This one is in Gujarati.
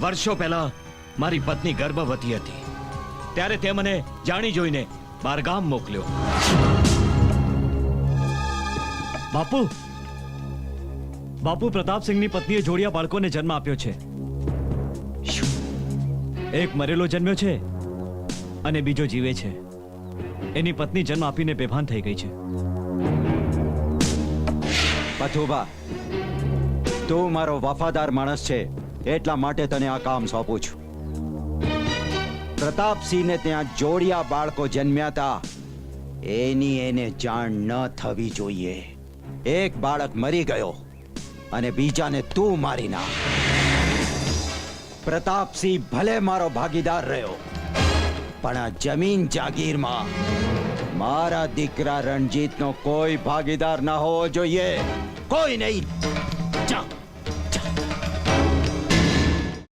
વર્ષો પહેલા મારી પત્ની ગર્ભવતી હતી. ત્યારે તે મને જાણી જોઈને બારગામ મોકલ્યો. બાપુ! બાપુ પ્રતાપસિંહની પત્નીએ જોડિયા બાળકોને જન્મ આપ્યો છે. એક મરેલો જન્મ્યો છે અને બીજો જીવે છે. એની પત્ની જન્મ આપીને બેભાન થઈ ગઈ છે. પથુભા, તું મારો વફાદાર માણસ છે. એટલા માટે તને આ કામ સોંપું છું. પ્રતાપસિંહને ત્યાં જોડિયા બાળકો જન્મ્યા હતા એની એને જાણ ન થવી જોઈએ. એક બાળક મરી ગયો અને બીજાને તું મારી ના પ્રતાપસિંહ ભલે મારો ભાગીદાર રહ્યો, પણ આ જમીન જાગીરમાં મારા દીકરા રણજીતનો કોઈ ભાગીદાર ના હોવો જોઈએ. કોઈ નહીં. જા.